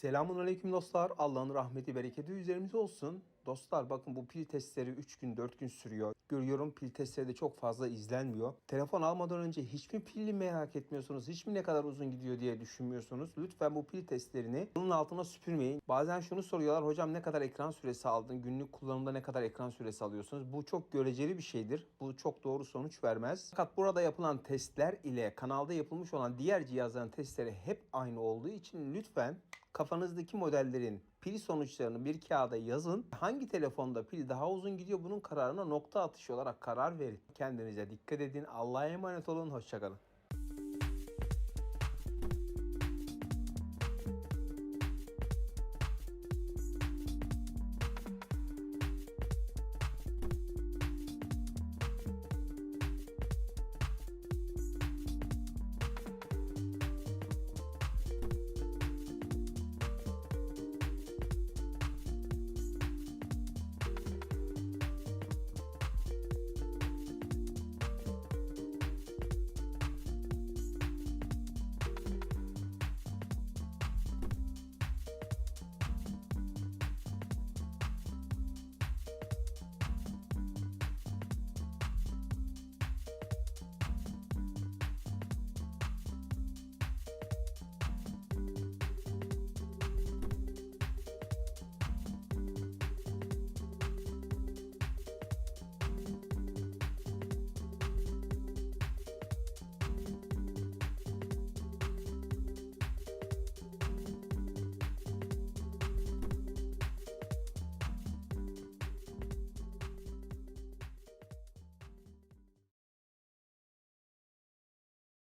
Selamun Aleyküm dostlar. Allah'ın rahmeti, bereketi üzerimize olsun. Dostlar bakın bu pil testleri 3 gün 4 gün sürüyor. Görüyorum pil testleri de çok fazla izlenmiyor. Telefon almadan önce hiç mi pilli merak etmiyorsunuz? Hiç mi ne kadar uzun gidiyor diye düşünmüyorsunuz? Lütfen bu pil testlerini bunun altına süpürmeyin. Bazen şunu soruyorlar. Hocam ne kadar ekran süresi aldın? Günlük kullanımda ne kadar ekran süresi alıyorsunuz? Bu çok göreceli bir şeydir. Bu çok doğru sonuç vermez. Fakat burada yapılan testler ile kanalda yapılmış olan diğer cihazların testleri hep aynı olduğu için lütfen kafanızdaki modellerin pil sonuçlarını bir kağıda yazın. Hangi telefonda pil daha uzun gidiyor bunun kararına nokta atışı olarak karar verin. Kendinize dikkat edin. Allah'a emanet olun. Hoşçakalın.